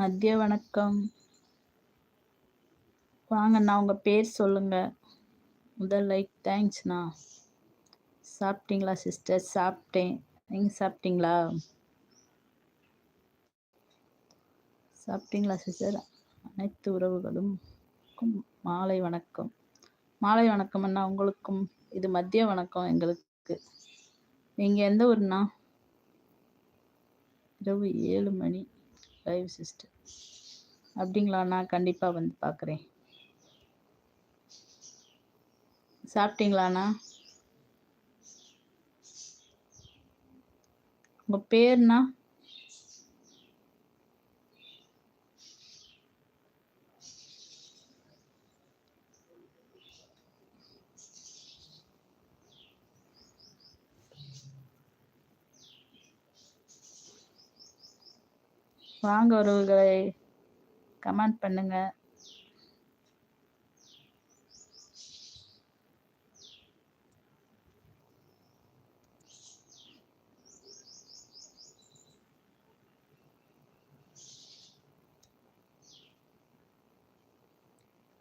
மதிய வணக்கம். வாங்கண்ணா உங்கள் பேர் சொல்லுங்க. முதல் லைக் தேங்க்ஸ்ண்ணா சாப்பிட்டீங்களா சிஸ்டர் சாப்பிட்டேன். நீங்கள் சாப்பிட்டீங்களா? சாப்பிட்டீங்களா சிஸ்டர் அனைத்து உறவுகளும் மாலை வணக்கம். மாலை வணக்கம் அண்ணா உங்களுக்கும். இது மதிய வணக்கம் எங்களுக்கு. நீங்கள் எந்த ஊர்ண்ணா? இரவு ஏழு மணி. Live sister. அப்படிங்களா நான் கண்டிப்பாக வந்து பார்க்குறேன் சாப்பிட்டீங்களாண்ணா? உங்கள் பேர்ண்ணா? வாங்க உறவுகளை. கமெண்ட் பண்ணுங்க.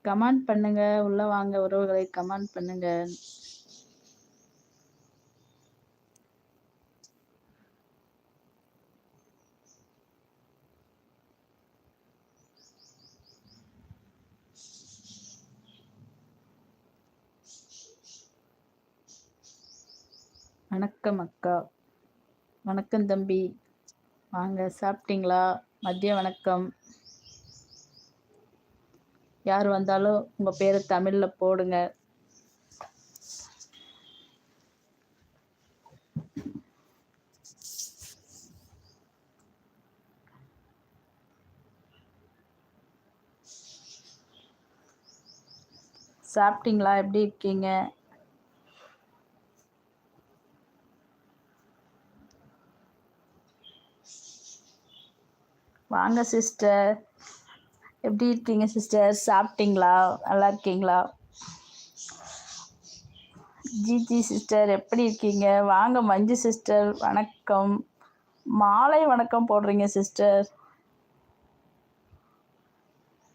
கமெண்ட் பண்ணுங்க. உள்ள வாங்க உறவுகளை. கமெண்ட் பண்ணுங்க. வணக்கம் அக்கா. வணக்கம் தம்பி. வாங்க சாப்பிட்டீங்களா? மதிய வணக்கம். யார் வந்தாலும் உங்கள் பேரை தமிழில் போடுங்க. சாப்பிட்டீங்களா? எப்படி இருக்கீங்க? வாங்க சிஸ்டர் எப்படி இருக்கீங்க சிஸ்டர் சாப்பிட்டீங்களா? நல்லா இருக்கீங்களா? ஜிஜி சிஸ்டர் எப்படி இருக்கீங்க? வாங்க மஞ்சு சிஸ்டர் வணக்கம். மாலை வணக்கம் போடுறீங்க சிஸ்டர்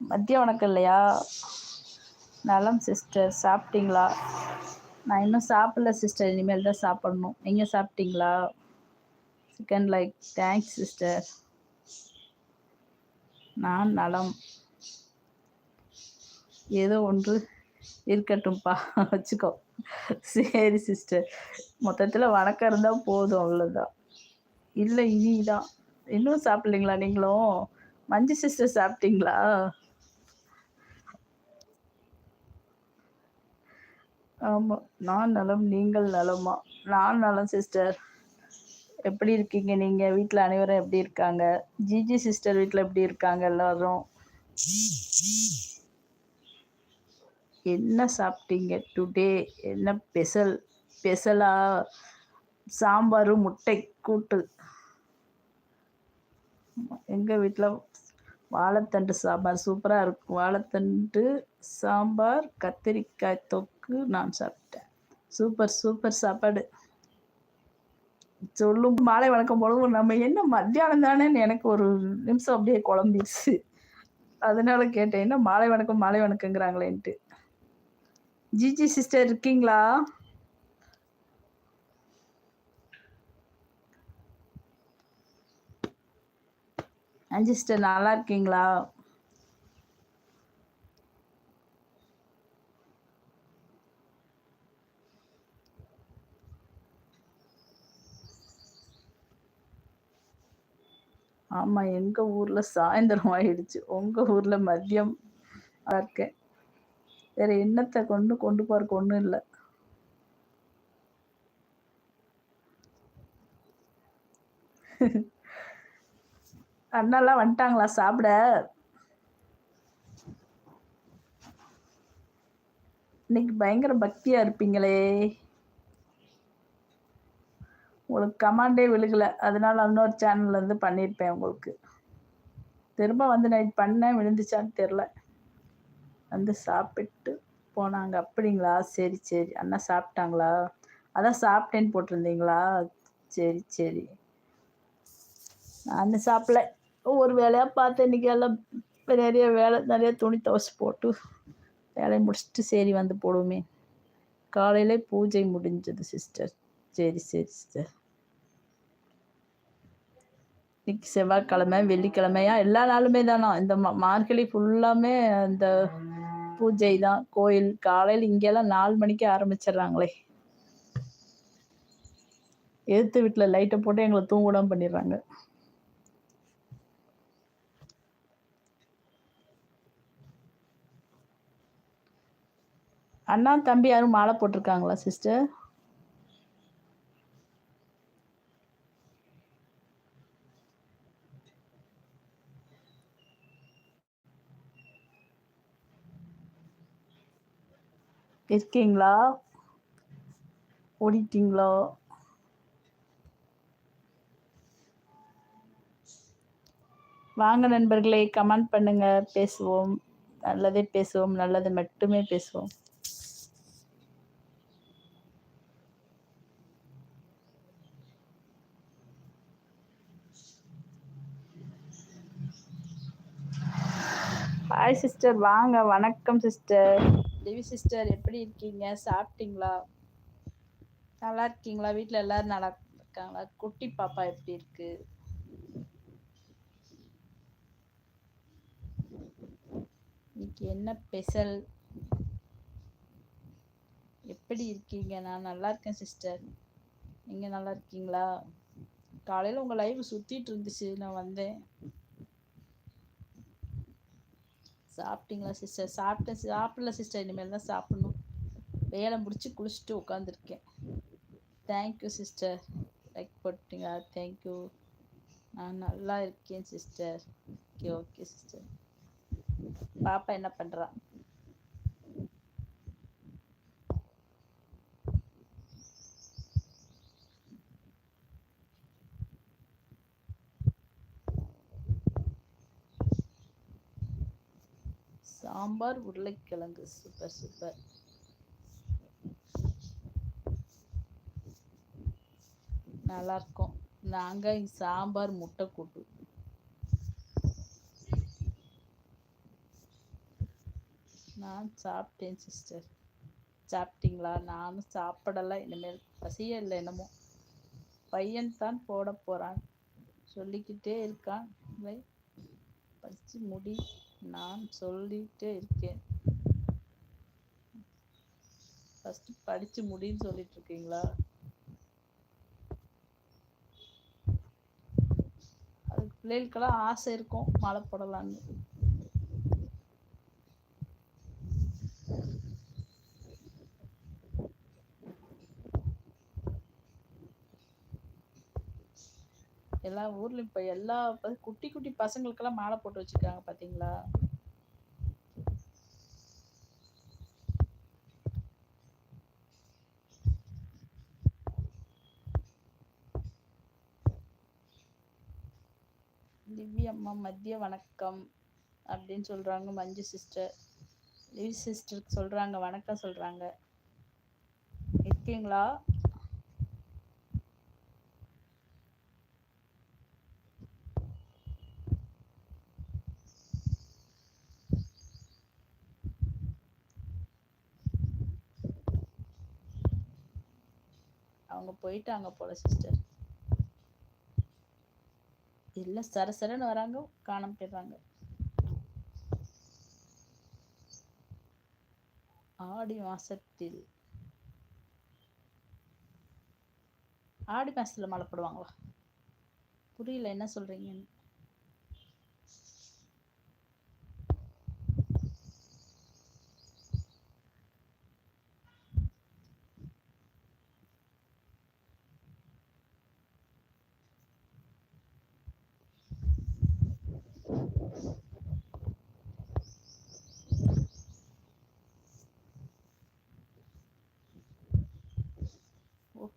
மதிய வணக்கம் இல்லையா? நலம் சிஸ்டர் சாப்பிட்டீங்களா? நான் இன்னும் சாப்பிடல சிஸ்டர் இனிமேல் தான் சாப்பிடணும். நீங்கள் சாப்பிட்டீங்களா? சிக்கன் லைக் தேங்க்ஸ் சிஸ்டர் நான் நலம். ஏதோ ஒன்று இருக்கட்டும்ப்பா வச்சுக்கோ. சரி சிஸ்டர் மொத்தத்தில் வணக்கம் இருந்தால் போதும் அவ்வளோதான் இல்லை இனிதான். இன்னும் சாப்பிட்லீங்களா நீங்களும்? மஞ்சு சிஸ்டர் சாப்பிட்டீங்களா? ஆமாம் நான் நலம் நீங்கள் நலமா? நான் நலம் சிஸ்டர் எப்படி இருக்கீங்க நீங்கள் வீட்டில் அனைவரும் எப்படி இருக்காங்க? ஜிஜி சிஸ்டர் வீட்டில் எப்படி இருக்காங்க எல்லாரும்? என்ன சாப்பிட்டீங்க டுடே? என்ன ஸ்பெஷல் பெசலா? சாம்பார் முட்டை கூட்டு. எங்கள் வீட்டில் வாழைத்தண்டு சாம்பார் சூப்பராக இருக்கும் வாழைத்தண்டு சாம்பார் கத்திரிக்காய் தொக்கு நான் சாப்பிட்டேன். சூப்பர் சூப்பர் சாப்பாடு. சொல்லும் மாலை வணக்கம் போலவும் நம்ம என்ன மத்தியானம் தானேன்னு எனக்கு ஒரு நிமிஷம் அப்படியே குழம்பிடுச்சு. அதனால கேட்டேன் என்ன மாலை வணக்கம் மாலை வணக்கங்கிறாங்களேன்ட்டு ஜிஜி சிஸ்டர் இருக்கீங்களா? அஞ்சு சிஸ்டர் நல்லா இருக்கீங்களா? ஆமாம் எங்கள் ஊரில் சாயந்தரம் ஆயிடுச்சு. உங்கள் ஊரில் மதியம் இருக்கேன். வேற என்னத்தை கொண்டு கொண்டு போறக்கு ஒன்றும் இல்லை. அண்ணாலாம் வந்துட்டாங்களா? சாப்பிட? இன்னைக்கு பயங்கர பக்தியா இருப்பீங்களே. உங்களுக்கு கமாண்டே விழுகலை. அதனால இன்னொரு சேனல்ல இருந்து பண்ணியிருப்பேன் உங்களுக்கு. திரும்ப வந்து நைட் பண்ணேன் விழுந்துச்சான்னு தெரில வந்து சாப்பிட்டு போனாங்க. அப்படிங்களா? சரி சரி. அண்ணா சாப்பிட்டாங்களா? அதான் சாப்பிட்டேன்னு போட்டிருந்தீங்களா? சரி சரி. நான் சாப்பிடல. ஒரு வேலையாக பார்த்து இன்றைக்கி எல்லாம் நிறைய வேலை நிறைய துணி துவச்சி போட்டு வேலையை முடிச்சுட்டு சரி வந்து போடுவோமே. காலையிலே பூஜை முடிஞ்சது சிஸ்டர் சரி சரி சிஸ்டர் இன்னைக்கு செவ்வாய்க்கிழமை வெள்ளிக்கிழமையா? எல்லா நாளுமே தானா? இந்த மா மார்கழி ஃபுல்லாமே அந்த பூஜை தான் கோயில் காலையில் இங்கெல்லாம் நாலு மணிக்கு ஆரம்பிச்சிடுறாங்களே. எதிர்த்து வீட்டில் லைட்டை போட்டு எங்களை தூங்குடம் பண்ணிடுறாங்க. அண்ணா தம்பி யாரும் மாலை போட்டிருக்காங்களா சிஸ்டர் இருக்கீங்களா? ஓடிட்டீங்களா? வாங்க நண்பர்களே கமெண்ட் பண்ணுங்க. பேசுவோம். நல்லதே பேசுவோம். நல்லது மட்டுமே பேசுவோம். ஹாய் சிஸ்டர் வாங்க. வணக்கம் சிஸ்டர் தேவி சிஸ்டர் எப்படி இருக்கீங்க? சாப்பிட்டீங்களா? நல்லா இருக்கீங்களா? வீட்டில் எல்லாரும் நல்லா இருக்காங்களா? குட்டி பாப்பா எப்படி இருக்கு? இன்னைக்கு என்ன ஸ்பெஷல் எப்படி இருக்கீங்க? நான் நல்லா இருக்கேன் சிஸ்டர் நீங்க நல்லா இருக்கீங்களா? காலையில் உங்கள் லைவ் சுற்றிட்டு இருந்துச்சு. நான் வந்தேன். சாப்பிட்டீங்களா சிஸ்டர் சாப்பிட்டேன் சாப்பிடல சிஸ்டர் இனிமேல் தான் சாப்பிடணும். வேலை முடிச்சு குளிச்சுட்டு உட்காந்துருக்கேன் தேங்க்யூ சிஸ்டர் லைக் போட்டீங்களா? தேங்க்யூ நான் நல்லா இருக்கேன் சிஸ்டர் ஓகே ஓகே சிஸ்டர் பாப்பா என்ன பண்ணுறா சாம்பார் உருளைக்கிழங்கு. Super super. நல்லா இருக்கும் நாங்க சாம்பார் முட்டை கூட்டு. நான் சாப்பிட்டேன் சிஸ்டர். சாப்பிட்டீங்களா? நானும் சாப்பிடலை. இனிமேல் பசியே இல்லை என்னமோ. பையன் தான் போட போறான். சொல்லிக்கிட்டே இருக்கான். பசி முடி நான் சொல்லிட்டே இருக்கேன். ஃபர்ஸ்ட் படிச்சு முடின்னு சொல்லிட்டு இருக்கீங்களா? அது பிள்ளைகளுக்கெல்லாம் ஆசை இருக்கும். மழை போடலான்னு. எல்லா ஊர்லயும் இப்ப எல்லா குட்டி குட்டி பசங்களுக்கெல்லாம் மாலை போட்டு வச்சிருக்காங்க பாத்தீங்களா? திவ்யா அம்மா மதிய வணக்கம் அப்படின்னு சொல்றாங்க மஞ்சு சிஸ்டர் லிவி சிஸ்டருக்கு சொல்றாங்க வணக்கம் சொல்றாங்க. இருக்கீங்களா? அவங்க போயிட்டாங்க போல சிஸ்டர் இல்ல சரசரன்னு வராங்க காணாம போயிடுறாங்க. ஆடி மாசத்தில். ஆடி மாசத்துல மழை போடுவாங்களா? புரியல என்ன சொல்றீங்கன்னு.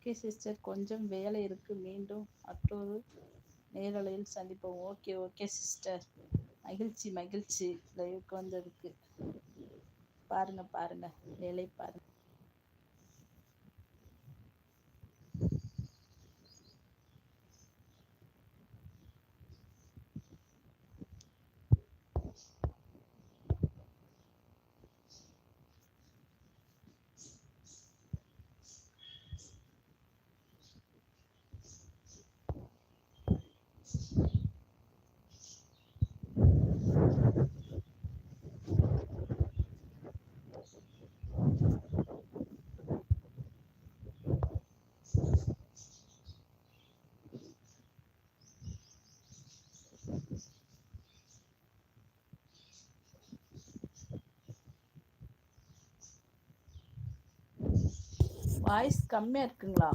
ஓகே சிஸ்டர் கொஞ்சம் வேலை இருக்குது மீண்டும் மற்றொரு நேரலையில் சந்திப்போம். ஓகே ஓகே சிஸ்டர் மகிழ்ச்சி மகிழ்ச்சி. லைவுக்கு வந்ததுக்கு. பாருங்கள் பாருங்கள் வேலை பாருங்கள் வாய்ஸ் கம்மியாக இருக்குங்களா?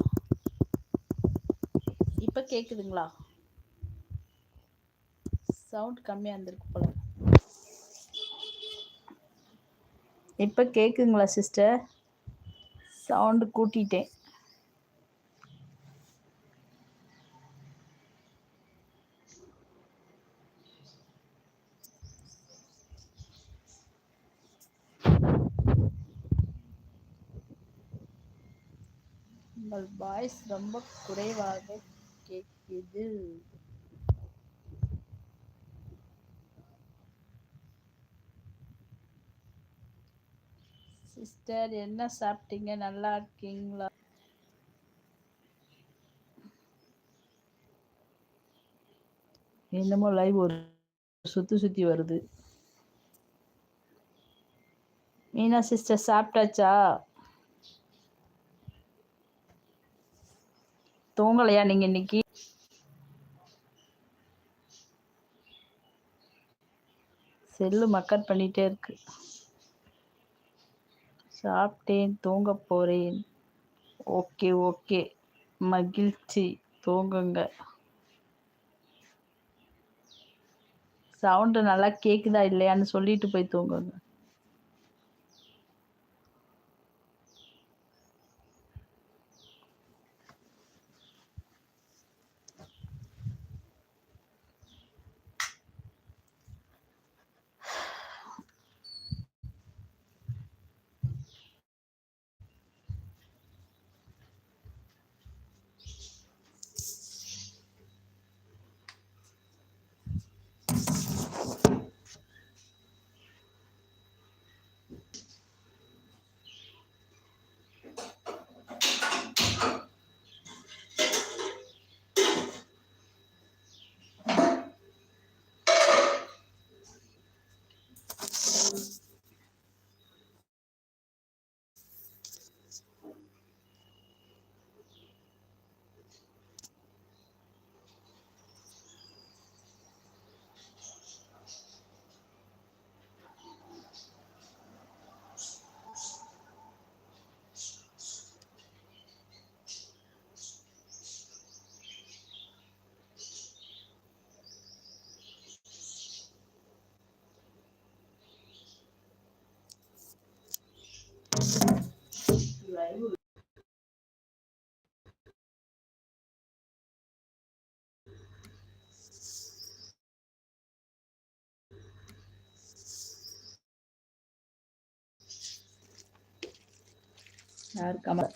இப்போ கேட்குதுங்களா சவுண்ட் கம்மியாக இருந்திருக்கு போல. இப்போ கேட்குங்களா சிஸ்டர் சவுண்டு கூட்டிட்டேன். உங்கள் வாய்ஸ் ரொம்ப குறைவாக கேட்குது. சிஸ்டர் என்ன சாப்பிட்டீங்க? நல்லா இருக்கீங்களா? என்னமோ லைவ் ஒரு சுத்தி சுத்தி வருது. மீனா சிஸ்டர் சாப்பிட்டாச்சா? தூங்கலையா நீங்க இன்னைக்கு? செல்லு மக்கட் பண்ணிட்டே இருக்கு. சாப்பிட்டேன் தூங்க போறேன். Okay okay. மகிழ்ச்சி. தூங்குங்க. சவுண்டு நல்லா கேக்குதா இல்லையான்னு சொல்லிட்டு போய் தூங்குங்க. யார் கமல்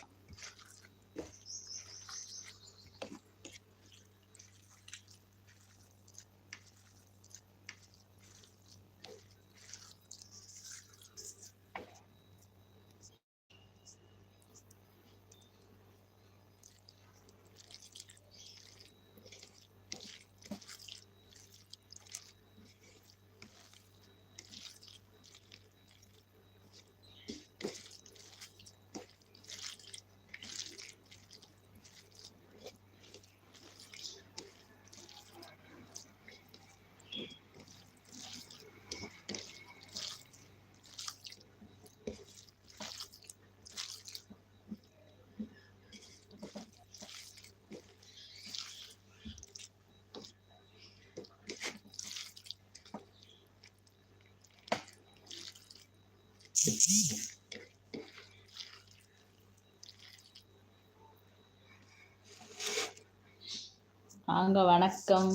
வாங்க வணக்கம்.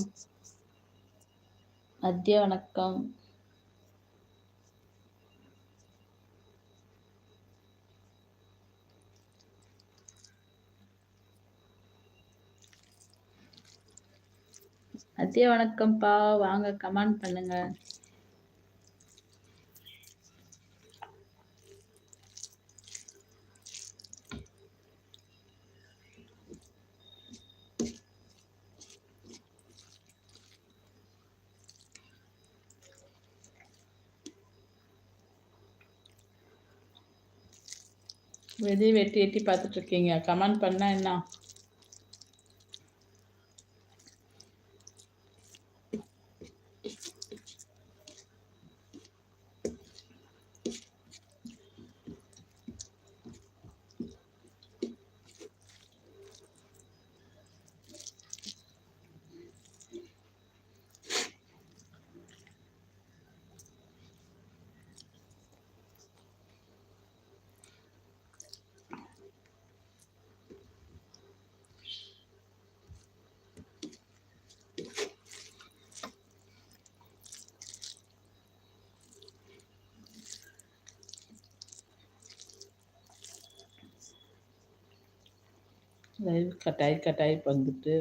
மதிய வணக்கம். மதிய வணக்கம்ப்பா. வாங்க கமெண்ட் பண்ணுங்க. வெளியே வெட்டி எட்டி பார்த்துட்டு இருக்கீங்க. கமெண்ட் பண்ணா என்ன? லைவ் கட்டாயி கட்டாயி வந்துட்டு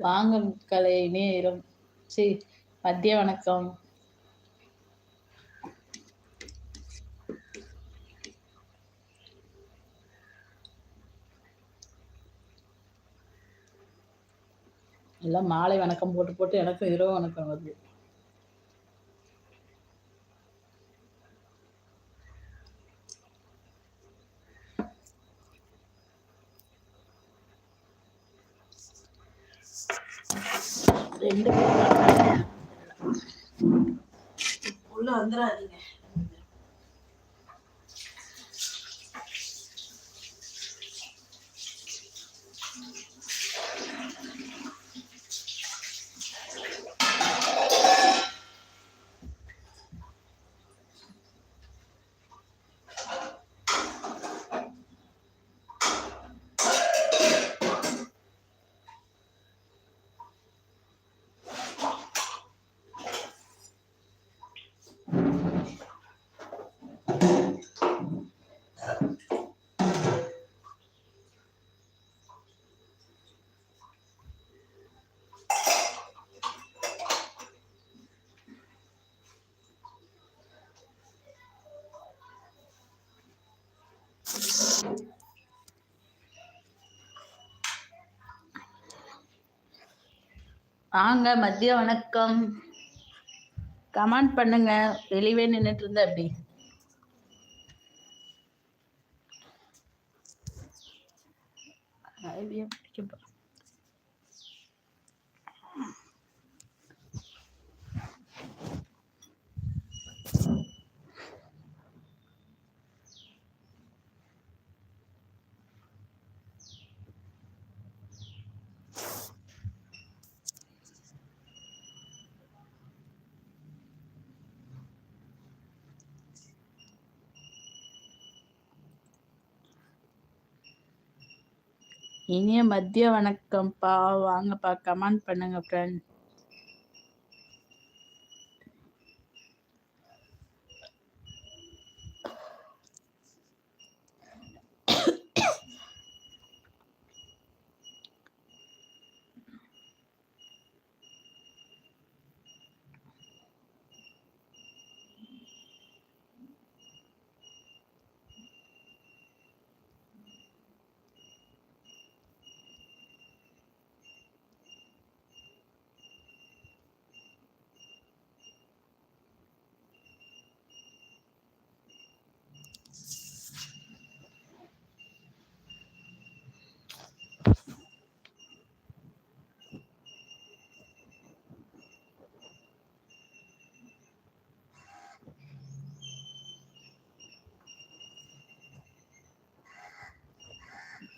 வாங்கும் கலை நேரம் சரி மதிய வணக்கம். எல்லாம் மாலை வணக்கம் போட்டு போட்டு எனக்கும் இரவு வணக்கம் வருது. ரெண்டு பேரும் உள்ள வந்துடாதீங்க வாங்க மதிய வணக்கம். கமெண்ட் பண்ணுங்க. வெளியே நின்றுட்டு இருந்தேன் அப்படி. இனிய மதிய வணக்கம்ப்பா. வாங்கப்பா கமெண்ட் பண்ணுங்க ஃப்ரெண்ட்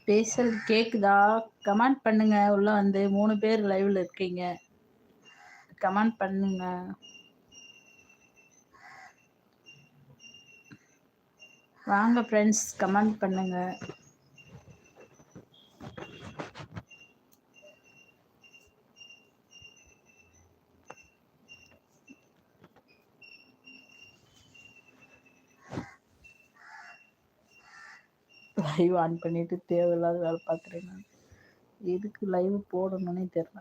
பேசல் கேக்குதா? கமெண்ட் பண்ணுங்க. உள்ள வந்து மூணு பேர் லைவ்ல இருக்கீங்க. கமெண்ட் பண்ணுங்க. வாங்க ஃப்ரெண்ட்ஸ் கமெண்ட் பண்ணுங்க. லைவ் ஆன் பண்ணிட்டு தேவையில்லாத வேலை பார்க்குறேன் நான். எதுக்கு லைவ் போடணும்னே தெரில